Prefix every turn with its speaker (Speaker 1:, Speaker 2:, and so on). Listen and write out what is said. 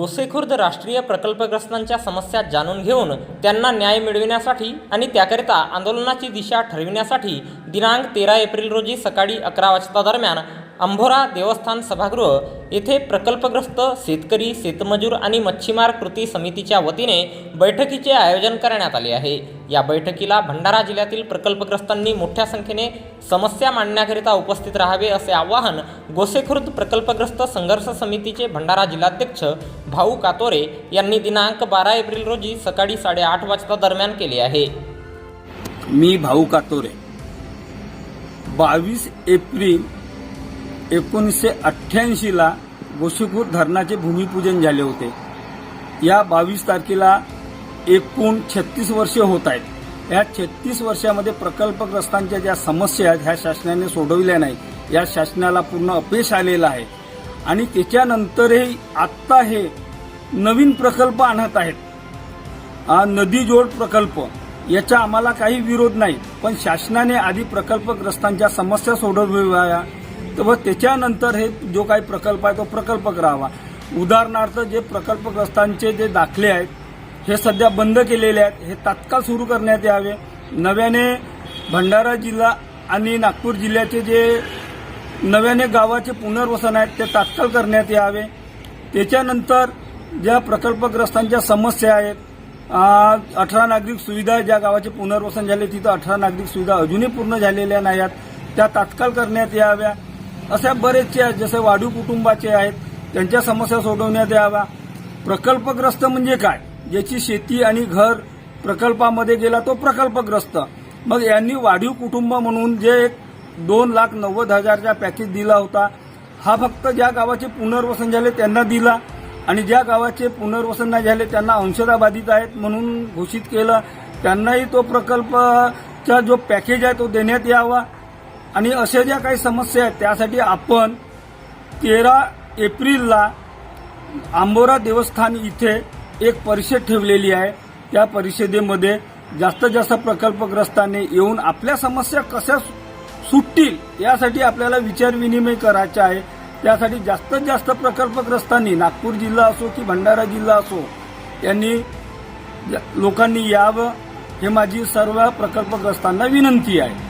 Speaker 1: गोसेखुर्द राष्ट्रीय प्रकल्पग्रस्तांच्या समस्या जाणून घेऊन त्यांना न्याय मिळविण्यासाठी आणि त्याकरिता आंदोलनाची दिशा ठरविण्यासाठी दिनांक तेरा एप्रिल रोजी सकाळी अकरा वाजता दरम्यान अंभोरा देवस्थान सभागृह येथे प्रकल्पग्रस्त शेतकरी शेतमजूर आणि मच्छीमार कृती समितीच्या वतीने बैठकीचे आयोजन करण्यात आले आहे. या बैठकीला भंडारा जिल्ह्यातील प्रकल्पग्रस्तांनी मोठ्या संख्येने समस्या मांडण्याकरिता उपस्थित राहावे असे आवाहन गोसेखुर्द प्रकल्पग्रस्त संघर्ष समितीचे भंडारा जिल्हाध्यक्ष भाऊ कातोरे यांनी दिनांक बारा एप्रिल रोजी सकाळी साडेआठ वाजता दरम्यान केले आहे.
Speaker 2: मी भाऊ कातोरे. बावीस एप्रिल एकोणीसशे अठ्ठ्याऐंशीला गोशीखूर धरणाचे भूमिपूजन झाले होते. या बावीस तारखेला एकूण छत्तीस वर्षे होत आहेत. या छत्तीस वर्षामध्ये प्रकल्पग्रस्तांच्या ज्या समस्या आहेत ह्या शासनाने सोडविल्या नाही या शासनाला पूर्ण अपयश आलेलं आहे. आणि त्याच्यानंतरही आत्ता हे नवीन प्रकल्प आणत आहेत. नदीजोड नदी जोड प्रकल्प याचा आम्हाला काही विरोध नाही. पण शासनाने आधी प्रकल्पग्रस्तांच्या समस्या सोडवाव्या व त्याच्यानंतर हे जो काही प्रकल्प आहे तो प्रकल्प करावा. उदाहरणार्थ जे प्रकल्पग्रस्तांचे जे दाखले आहेत हे सध्या बंद केलेले आहेत हे तात्काळ सुरू करण्यात यावे. नव्याने भंडारा जिल्हा आणि नागपूर जिल्ह्याचे जे नव्याने गावाचे पुनर्वसन आहेत ते तात्काळ करण्यात यावे. त्याच्यानंतर ज्या प्रकल्पग्रस्तांच्या समस्या आहेत अठरा नागरिक सुविधा ज्या गावाचे पुनर्वसन झाले तिथं अठरा नागरिक सुविधा अजूनही पूर्ण झालेल्या नाही आहेत त्या तात्काळ करण्यात याव्या. अशा बरेचसे आहेत जसे वाढीव कुटुंबाचे आहेत त्यांच्या समस्या सोडवण्यात याव्या. प्रकल्पग्रस्त म्हणजे काय? ज्याची शेती आणि घर प्रकल्पामध्ये गेला तो प्रकल्पग्रस्त. मग यांनी वाढीव कुटुंब म्हणून जे एक दोन लाख नव्वद हजारचा पॅकेज दिला होता हा फक्त ज्या गावाचे पुनर्वसन झाले त्यांना दिला. आणि ज्या गावाचे पुनर्वसन नाही झाले त्यांना अंशता बाधित आहेत म्हणून घोषित केलं. त्यांनाही तो प्रकल्पचा जो पॅकेज आहे तो देण्यात यावा. आणि अशा ज्या काही समस्या आहेत त्यासाठी आपण तेरा एप्रिलला आंबोरा देवस्थान इथे एक परिषद ठेवलेली आहे. त्या परिषदेमध्ये जास्तीत जास्त प्रकल्पग्रस्तांनी येऊन आपल्या समस्या कशा सुटतील यासाठी आपल्याला विचार विनिमय करायचा आहे. त्यासाठी जास्तीत जास्त प्रकल्पग्रस्तांनी नागपूर जिल्हा असो की भंडारा जिल्हा असो यांनी लोकांनी यावं हे माझी सर्व प्रकल्पग्रस्तांना विनंती आहे.